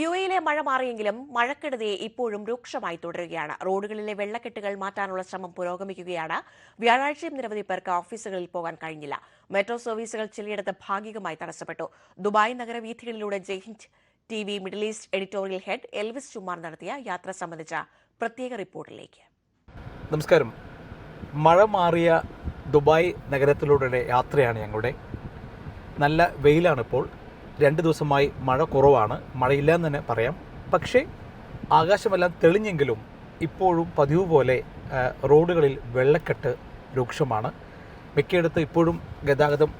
U എയിലെ മഴ മാറിയെങ്കിലും മഴക്കെടുതി ഇപ്പോഴും രൂക്ഷമായി തുടരുകയാണ്. റോഡുകളിലെ വെള്ളക്കെട്ടുകൾ മാറ്റാനുള്ള ശ്രമം പുരോഗമിക്കുകയാണ്. വ്യാഴാഴ്ചയും നിരവധി പേർക്ക് ഓഫീസുകളിൽ പോകാൻ കഴിഞ്ഞില്ല. മെട്രോ സർവീസുകൾ ചിലയിടത്ത് ഭാഗികമായി തടസ്സപ്പെട്ടു. Dubai നഗരവീഥികളിലൂടെ Jaihind T V Middle East editorial head Elvis Chumar നടത്തിയ യാത്ര സംബന്ധിച്ച പ്രത്യേക റിപ്പോർട്ടിലേക്ക്. നമസ്കാരം. മഴ മാറിയ ദുബായ് നഗരത്തിലൂടെ യാത്രയാണ് ഞങ്ങളുടെ. നല്ല വെയിലാണിപ്പോൾ. രണ്ട് ദിവസമായി മഴ കുറവാണ്. മഴയില്ല എന്ന് തന്നെ പറയാം. പക്ഷേ ആകാശമെല്ലാം തെളിഞ്ഞെങ്കിലും ഇപ്പോഴും പതിവ് പോലെ റോഡുകളിൽ വെള്ളക്കെട്ട് രൂക്ഷമാണ്. മിക്കയിടത്ത് ഇപ്പോഴും ഗതാഗതം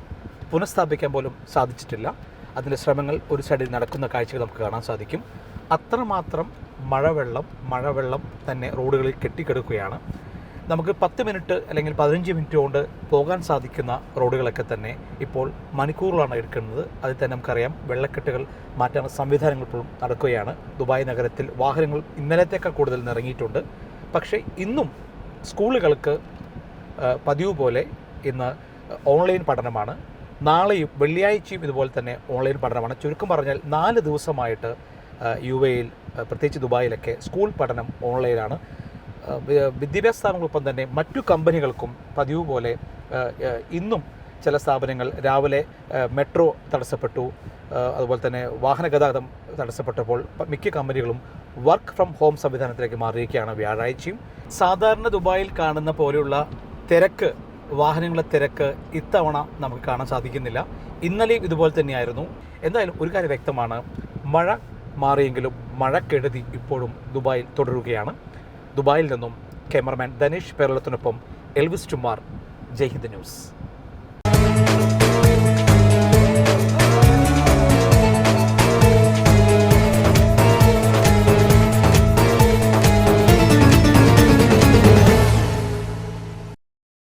പുനഃസ്ഥാപിക്കാൻ പോലും സാധിച്ചിട്ടില്ല. അതിന്റെ ശ്രമങ്ങൾ ഒരു സൈഡിൽ നടക്കുന്ന കാഴ്ചകൾ നമുക്ക് കാണാൻ സാധിക്കും. അത്രമാത്രം മഴവെള്ളം മഴവെള്ളം തന്നെ റോഡുകളിൽ കെട്ടിക്കിടക്കുകയാണ്. നമുക്ക് പത്ത് മിനിറ്റ് അല്ലെങ്കിൽ പതിനഞ്ച് മിനിറ്റ് കൊണ്ട് പോകാൻ സാധിക്കുന്ന റോഡുകളൊക്കെ തന്നെ ഇപ്പോൾ മണിക്കൂറിലാണ് എടുക്കുന്നത്. അതിൽ തന്നെ നമുക്കറിയാം വെള്ളക്കെട്ടുകൾ മാറ്റാനുള്ള സംവിധാനങ്ങൾ ഇപ്പോഴും നടക്കുകയാണ്. ദുബായ് നഗരത്തിൽ വാഹനങ്ങൾ ഇന്നലത്തേക്കാൾ കൂടുതൽ നിറങ്ങിയിട്ടുണ്ട്. പക്ഷേ ഇന്നും സ്കൂളുകൾക്ക് പതിവ് പോലെ ഇന്ന് ഓൺലൈൻ പഠനമാണ്. നാളെയും വെള്ളിയാഴ്ചയും ഇതുപോലെ തന്നെ ഓൺലൈൻ പഠനമാണ്. ചുരുക്കം പറഞ്ഞാൽ നാല് ദിവസമായിട്ട് യു എയിൽ പ്രത്യേകിച്ച് ദുബായിലൊക്കെ സ്കൂൾ പഠനം ഓൺലൈനാണ്. വിദ്യാഭ്യാസ സ്ഥാപനങ്ങൾക്കൊപ്പം തന്നെ മറ്റു കമ്പനികൾക്കും പതിവ് പോലെ ഇന്നും ചില സ്ഥാപനങ്ങൾ രാവിലെ മെട്രോ തടസ്സപ്പെട്ടു. അതുപോലെ തന്നെ വാഹന ഗതാഗതം തടസ്സപ്പെട്ടപ്പോൾ മിക്ക കമ്പനികളും വർക്ക് ഫ്രം ഹോം സംവിധാനത്തിലേക്ക് മാറിയിരിക്കുകയാണ് വ്യാഴാഴ്ചയും. സാധാരണ ദുബായിൽ കാണുന്ന പോലെയുള്ള തിരക്ക് വാഹനങ്ങളുടെ തിരക്ക് ഇത്തവണ നമുക്ക് കാണാൻ സാധിക്കുന്നില്ല. ഇന്നലെയും ഇതുപോലെ തന്നെയായിരുന്നു. എന്തായാലും ഒരു കാര്യം വ്യക്തമാണ്. മഴ മാറിയെങ്കിലും മഴക്കെടുതി ഇപ്പോഴും ദുബായിൽ തുടരുകയാണ്. ദുബായിൽ നിന്നും ക്യാമറമാൻ ധനേഷ് പേരളത്തിനൊപ്പം എൽവിസ് ടുമാർ ജയ്ഹിന്ദ് ന്യൂസ്.